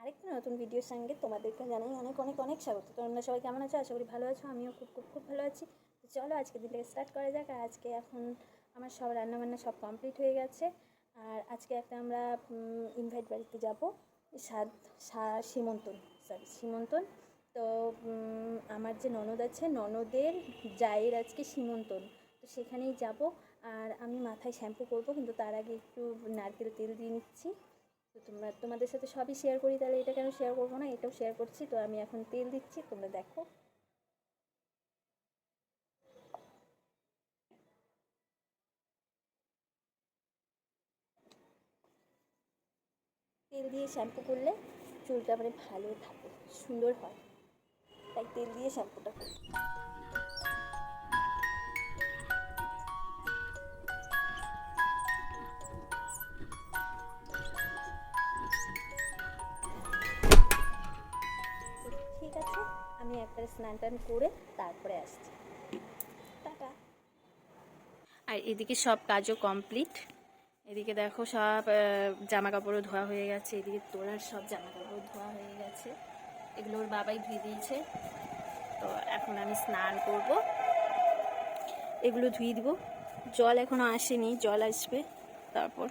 আরেকটা নতুন ভিডিওর সঙ্গে তোমাদেরকে জানাই অনেক অনেক অনেক স্বাগত। তোমরা সবাই কেমন আছো? আশা করি ভালো আছো। আমিও খুব খুব খুব ভালো আছি। চলো আজকে দিনটাকে স্টার্ট করা যাক। আর আজকে এখন আমার সব রান্নাবান্না সব কমপ্লিট হয়ে গেছে। আর আজকে একটা আমরা ইনভাইট বাড়িতে যাব। সাদ সীমন্তন সরি সীমন্তন। তো আমার যে ননদ আছে, ননদের জায়ের আজকে সীমন্তন। তো সেখানেই যাব। আর আমি মাথায় শ্যাম্পু করব, কিন্তু তার আগে একটু নারকেল তেল দিয়ে নিচ্ছি। তো তোমরা, তোমাদের সাথে সবই শেয়ার করি, তাহলে এটা কেন শেয়ার করব না? এটাও শেয়ার করছি, তো আমি এখন তেল দিচ্ছি, তোমরা দেখো। তেল দিয়ে শ্যাম্পু করলে চুলটা মানে ভালো থাকে, সুন্দর হয়। তাই তেল দিয়ে শ্যাম্পুটা করি স্নান টান করে তারপরে আসছি। টাটা। আর এদিকে সব কাজও কমপ্লিট। এদিকে দেখো সব জামা কাপড়ও ধোয়া হয়ে গেছে। এদিকে তোলার সব জামা কাপড় ধোয়া হয়ে গেছে। এগুলো ওর বাবাই ধুয়ে দিয়েছে। তো এখন আমি স্নান করব। এগুলো ধুয়ে দিব। জল এখনও আসেনি জল আসবে তারপর।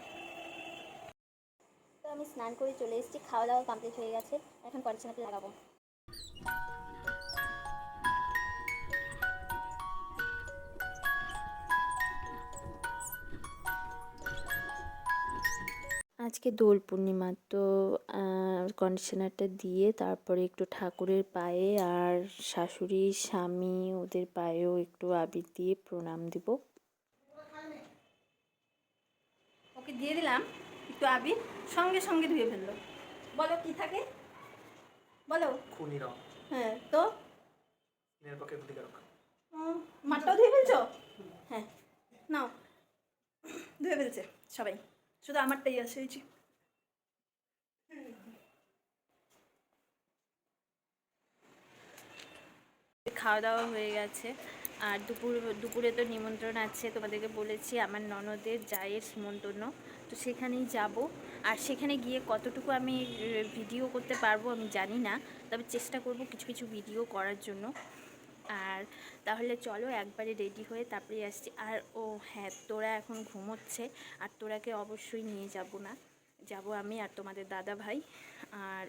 তো আমি স্নান করে চলে এসেছি খাওয়া দাওয়া কমপ্লিট হয়ে গেছে। এখন কন্ডিশনারটা লাগাবো। আজকে দোল পূর্ণিমা তো কন্ডিশনারটা দিয়ে তারপরে একটু ঠাকুরের পায়ে আর শাশুড়ি স্বামী ওদের পায়েও একটু আবির দিয়ে প্রণাম দিব। ওকে দিয়ে দিলাম একটু আবির সঙ্গে সঙ্গে ধুয়ে ফেলল। বলো কি থাকে? বলো। খুনি রং। হ্যাঁ তো? মাঠটাও ধুয়ে ফেলছো? হ্যাঁ নাও। ধুয়ে ফেলছে সবাই। শুধু আমারটাই আসে হয়েছে খাওয়া দাওয়া হয়ে গেছে। আর দুপুর, দুপুরে তো নিমন্ত্রণ আছে, তোমাদেরকে বলেছি, আমার ননদের জায়ের নিমন্ত্রণ। তো সেখানেই যাব। আর সেখানে গিয়ে কতটুকু আমি ভিডিও করতে পারব আমি জানি না, তবে চেষ্টা করব কিছু কিছু ভিডিও করার জন্য। আর তাহলে চলো একবারে রেডি হয়ে তারপরে আসছি। আর ও হ্যাঁ তোরা এখন ঘুমোচ্ছে, আর তোরাকে অবশ্যই নিয়ে যাব না। যাব আমি আর তোমাদের দাদা ভাই। আর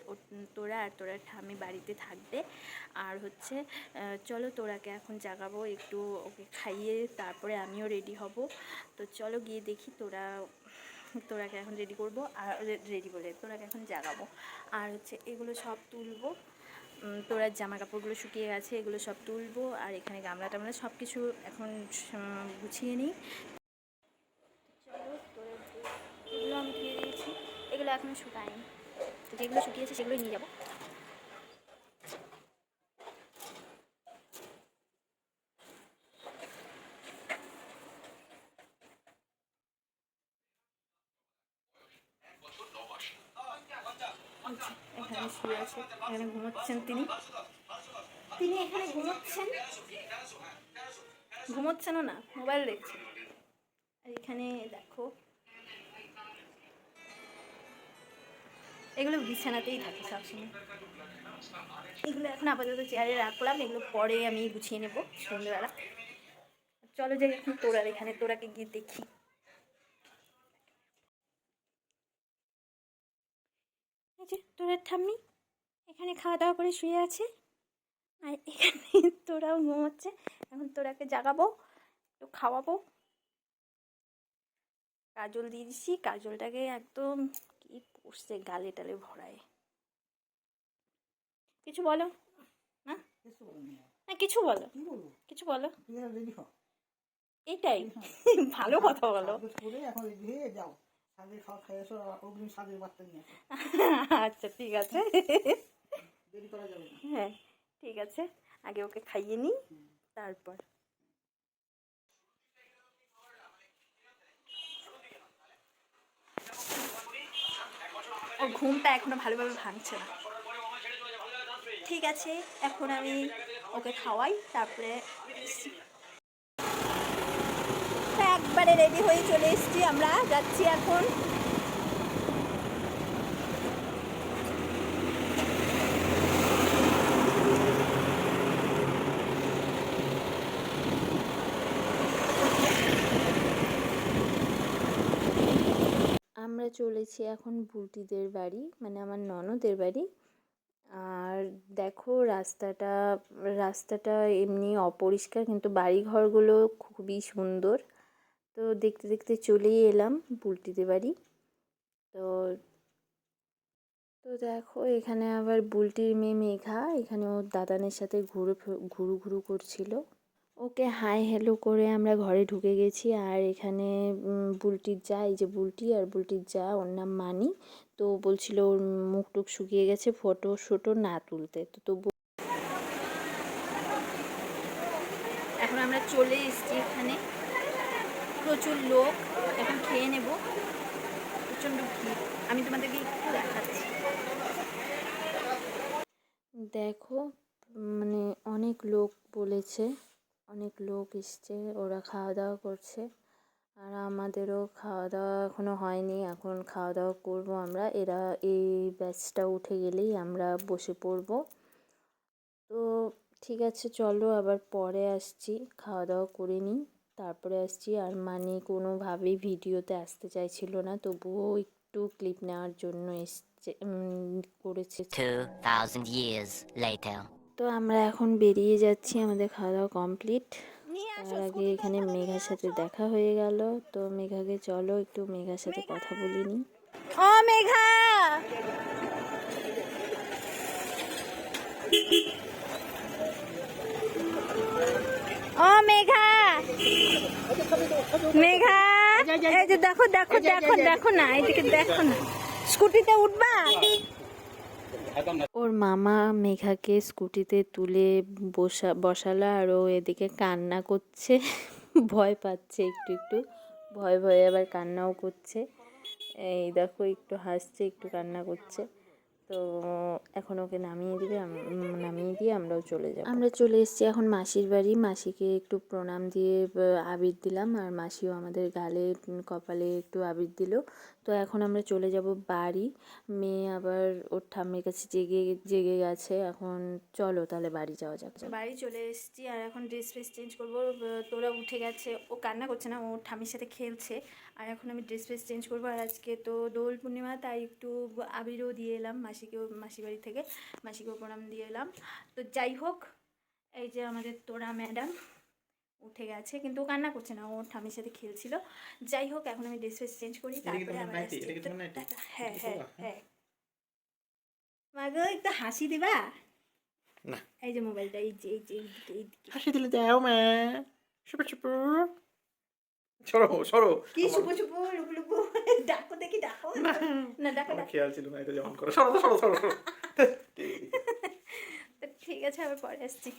তোরা আর তোরা ঠামি বাড়িতে থাকবে। আর হচ্ছে চলো তোরাকে এখন জাগাবো, একটু ওকে খাইয়ে তারপরে আমিও রেডি হব। তো চলো গিয়ে দেখি তোরা, তোরাকে এখন রেডি করব, আর রেডি বলে তোরাকে এখন জাগাবো। আর হচ্ছে, এগুলো সব তুলবো। তোরার জামা কাপড়গুলো শুকিয়ে গেছে, এগুলো সব তুলবো, আর এখানে গামলা টামলা সব কিছু এখন গুছিয়ে নিই। এগুলো আমি দিয়ে দিয়েছি, এগুলো এখনও শুকায়নি। যেগুলো শুকিয়েছে সেগুলোই নিয়ে যাব আচ্ছা, এখানে শুয়ে আছে। এখানে ঘুমোচ্ছেন তিনি। তিনি এখানে ঘুমোচ্ছেন। ঘুমোচ্ছেনও না, মোবাইল দেখছেন। আর এখানে দেখো, এগুলো বিছানাতেই থাকে সবসময়। এগুলো এখন আপাতত চেয়ারে রাখলাম, এগুলো পরে আমি গুছিয়ে নেব সন্ধ্যেবেলা। চলো যাই এখন তোরার এখানে তোরাকে গিয়ে দেখি। তোরার ঠাম্মি। এখানে খাওয়া দাওয়া করে শুয়ে আছে। আর এখানে তোরাও ঘুমোচ্ছে। এখন তোরাকে জাগাবো একটু খাওয়াবো। কাজল দিয়ে দিছি। কাজলটাকে একদম কি পড়ছে গালে টালে ভরায়। কিছু বলো? হ্যাঁ? কিছু হ্যাঁ কিছু বলো। কিছু বলো। এইটাই ভালো কথা বলো। আচ্ছা ঠিক আছে। হ্যাঁ ঠিক আছে। আগে ওকে খাইয়ে নিই, তারপর। ওর ঘুমটা এখনও ভালোভাবে ভাঙছে না। ঠিক আছে, এখন আমি ওকে খাওয়াই, তারপরে একবারে রেডি হয়ে চলে এসেছি আমরা, যাচ্ছি এখন আমরা চলেছি এখন বুলটিদের বাড়ি মানে আমার ননদের বাড়ি। আর দেখো রাস্তাটা রাস্তাটা এমনি অপরিষ্কার কিন্তু বাড়ি ঘরগুলো খুবই সুন্দর। তো দেখতে দেখতে চলেই এলাম বুলটিদের বাড়ি। তো তো দেখো এখানে আবার বুলটির মেয়ে মেঘা এখানে ওর দাদানের সাথে ঘুরু ঘুরু ঘুরু করছিল। ওকে হাই হ্যালো করে আমরা ঘরে ঢুকে গেছি। আর এখানে বুলটির যা, এই যে বুলটি আর বুলটির যা, ওর নাম মানি। তো বলছিল ওর মুখ টুক শুকিয়ে গেছে, ফটো শটো না তুলতে। তো তবু এখন আমরা চলে এসেছি এখানে। প্রচুর লোক, এখন খেয়ে নেব। প্রচণ্ড আমি তোমাদেরকে একটু দেখাচ্ছি। দেখো মানে অনেক লোক বলেছে। অনেক লোক এসছে ওরা খাওয়া দাওয়া করছে। আর আমাদেরও খাওয়া দাওয়া এখনও হয়নি এখন খাওয়া দাওয়া করব আমরা। এরা এই ব্যাচটা উঠে গেলেই আমরা বসে পড়ব। তো ঠিক আছে চলো আবার পরে আসছি খাওয়া দাওয়া করে নিই। তারপরে আসছি আর মানে কোনোভাবেই ভিডিওতে আসতে চাইছিল না তবুও একটু ক্লিপ নেওয়ার জন্য এসছে করেছে। 2,000 years later. তো আমরা এখন বেরিয়ে যাচ্ছি আমাদের খাওয়া দাওয়া কমপ্লিট তার আগে এখানে মেঘার সাথে দেখা হয়ে গেল। তো মেঘাকে চলো একটু মেঘার সাথে কথা বলি নি। ও মেঘা! ও মেঘা! মেঘা! এই যে দেখো দেখো দেখো দেখো না এদিকে দেখো না। স্কুটিতে উঠবা? ওর মামা মেঘাকে স্কুটিতে তুলে বসা, বসালো আর ও এদিকে কান্না করছে। ভয় পাচ্ছে একটু একটু। ভয় ভয়ে আবার কান্নাও করছে। এই দেখো, একটু হাসছে, একটু কান্না করছে। তো এখন ওকে নামিয়ে দিবে নামিয়ে দিয়ে আমরাও চলে যাব। আমরা চলে এসেছি এখন মাসির বাড়ি। মাসিকে একটু প্রণাম দিয়ে আবির দিলাম। আর মাসিও আমাদের গালে কপালে একটু আবির দিল। তো এখন আমরা চলে যাব বাড়ি। মেয়ে আবার ওর ঠাম্মের কাছে জেগে জেগে গেছে। এখন চলো তাহলে বাড়ি যাওয়া যাক। বাড়ি চলে এসেছি। আর এখন ড্রেস ফ্রেস চেঞ্জ করব। তোরা উঠে গেছে। ও কান্না করছে না ও ঠাম্মির সাথে খেলছে। আর এখন আমি ড্রেস ফ্রেস চেঞ্জ করব। আর আজকে তো দোল পূর্ণিমা তাই একটু আবিরও দিয়ে এলাম মাসিকেও মাসি বাড়ি থেকে মাসিকেও প্রণাম দিয়ে এলাম তো যাই হোক এই যে আমাদের তোরা ম্যাডাম উঠে গেছে কিন্তু ও কান্না করছে না ও ঠামির সাথে খেলছিল যাই হোক এখন আমি ড্রেস ফ্রেস চেঞ্জ করি তারপরে আবার। হ্যাঁ হ্যাঁ? হ্যাঁ মাগো একটু হাসি দিবা না। এই যে মোবাইলটা এই যে এই যে। হাসি দিলে দাও মা সুপার সুপার সরো সরো। কি চুপু চুপু লুপু লুপু ডাকো দেখি ডাকো। না ডাকো ডাকো। খেয়াল ছিল না এটা যেমন করো। সরো সরো সরো সরো। ঠিক। আছে আবার পরে আসছি।